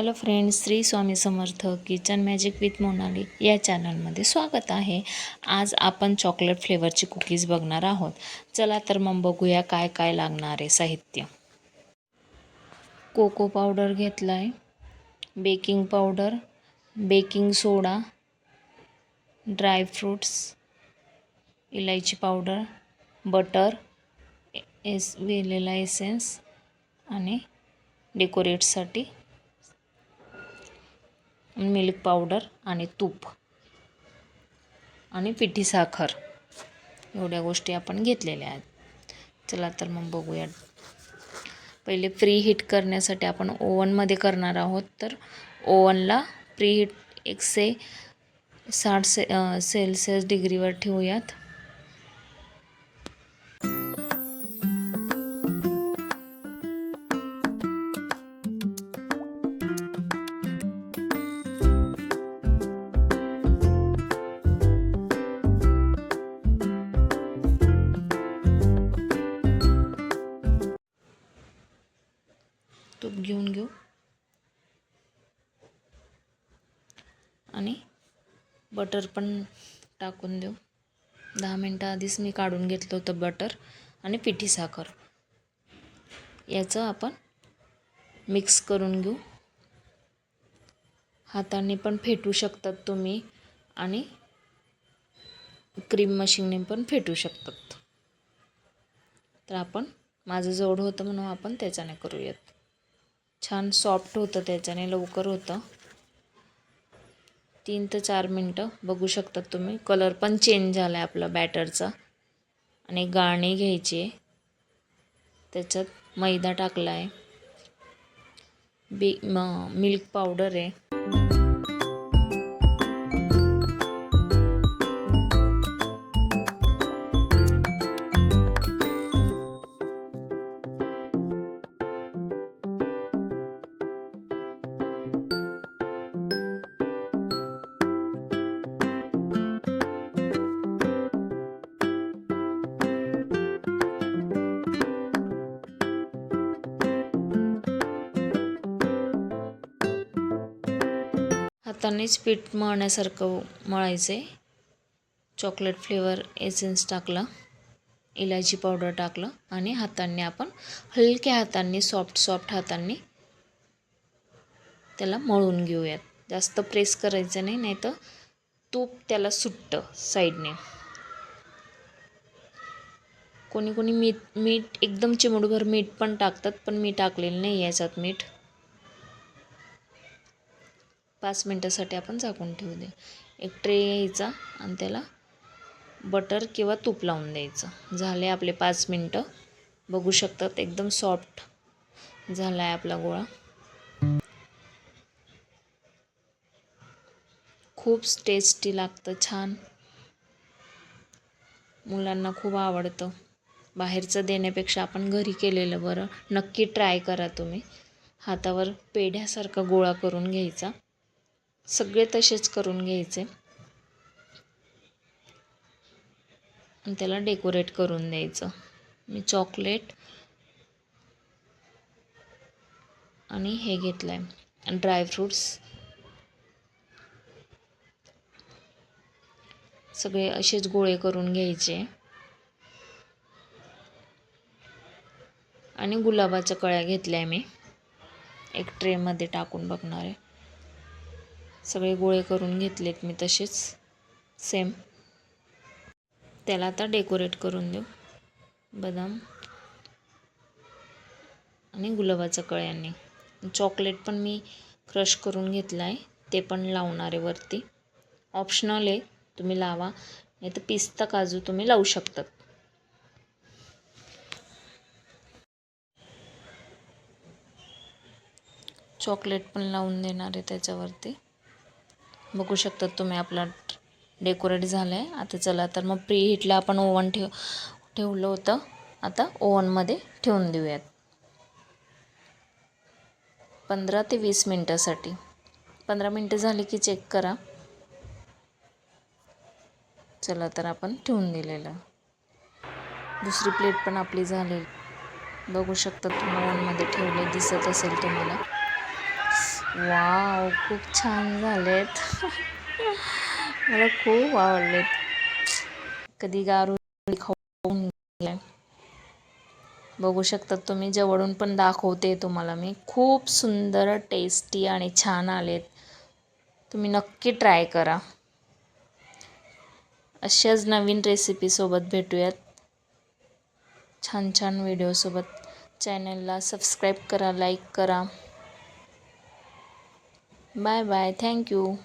Hello friends Shri Swami Samarth kitchen magic with Monali या चॅनलमध्ये स्वागत आहे. आज आपण चॉकलेट फ्लेवरची कुकीज बघणार आहोत. चला तर मग बघूया काय काय लागणार आहे साहित्य. कोको पावडर घेतला आहे baking powder baking soda dry fruits इलायची पावडर बटर एस वेलेला एसेन्स आणि डेकोरेटसाठी मिल्क पावडर आणि तूप आणि पिठी साखर. एवढ्या गोष्टी आपण घेतलेल्या आहेत. चला तर मग बघूया. पहिले प्री हीट करण्यासाठी आपण ओव्हनमध्ये करणार आहोत. तर ओव्हनला प्री हीट एकशे साठ से सेल्सिअस डिग्रीवर ठेवूयात. आणि बटर पण टाकून देऊ. दहा मिनटं आधीच मी काढून घेतलं होतं बटर आणि पिठी साखर. याचं आपण मिक्स करून घेऊ. हाताने पण फेटू शकतात तुम्ही आणि क्रीम मशीनने पण फेटू शकतात. तर आपण माझं जवळ होतं म्हणून आपण त्याच्याने करूयात. छान सॉफ्ट होतं त्याच्याने लवकर होतं. तीन ते चार मिनटं बघू शकतात तुम्ही. कलर पण चेंज झाला आहे आपला बॅटरचा आणि गाणी घ्यायची आहे. त्याच्यात मैदा टाकला आहे बी मिल्क पावडर आहे. हातानेच पीठ मळण्यासारखं मळायचं. आहे चॉकलेट फ्लेवर एसेन्स टाकलं इलायची पावडर टाकलं आणि हातांनी आपण हलक्या हातांनी सॉफ्ट सॉफ्ट हातांनी त्याला मळून घेऊयात. जास्त प्रेस करायचं नाही नाही तर तूप त्याला सुटतं साईडने. कोणी कोणी मीठ मीठ एकदम चिमडूभर मीठ पण टाकतात पण मी टाकलेलं नाही याच्यात मीठ. पाच मिनटासाठी आपण झाकून ठेवू दे. एक ट्रे यायचा आणि त्याला बटर किंवा तूप लावून द्यायचं. झाले आपले पाच मिनटं. बघू शकतात एकदम सॉफ्ट झाला आहे आपला गोळा. खूप टेस्टी लागतं छान. मुलांना खूप आवडतं. बाहेरचं देण्यापेक्षा आपण घरी केलेलं बरं. नक्की ट्राय करा तुम्ही. हातावर पेढ्यासारखा गोळा करून घ्यायचा. सगळे तसेच करून घ्यायचे. त्याला डेकोरेट करून द्यायचं. मी चॉकलेट आणि हे घेतलं आहे ड्रायफ्रूट्स सगळे असेच गोळे करून घ्यायचे. आणि गुलाबाच्या कळ्या घेतल्या मी. एक ट्रेमध्ये टाकून बघणार. आहे सगळे गोळे करून घेतलेत मी तसेच. सेम त्याला आता डेकोरेट करून देऊ. बदाम. आणि गुलाबाच्या कळ्यांनी चॉकलेट पण मी क्रश करून घेतला आहे. ते पण लावणार आहे वरती. ऑप्शनल आहे. तुम्ही लावा. नाही तर पिस्ता काजू तुम्ही लावू शकतात. चॉकलेट पण लावून देणार आहे त्याच्यावरती. बघू शकतात तुम्ही आपला डेकोरेट झालं आहे आता चला तर मग प्री हीटला आपण ओव्हन ठेव ठेवलं होतं. आता ओव्हनमध्ये ठेवून देऊयात. पंधरा ते वीस मिनटासाठी. पंधरा मिनटं झाली की चेक करा. चला तर आपण ठेवून दिलेलं. दुसरी प्लेट पण आपली झाली बघू शकता तुम्ही ओव्हनमध्ये ठेवले दिसत असेल तुम्हाला. वाव खूप छान झालेत. मला खूप आवडलेत. कधी गारू खाऊन बघू शकता तुम्ही जवळून पण दाखवते तुम्हाला मी. खूप सुंदर टेस्टी आणि छान आलेत. तुम्ही नक्की ट्राय करा. अशाच नवीन रेसिपीसोबत भेटूयात. छान छान व्हिडिओसोबत चॅनलला सबस्क्राईब करा लाईक करा. Bye bye. Thank you.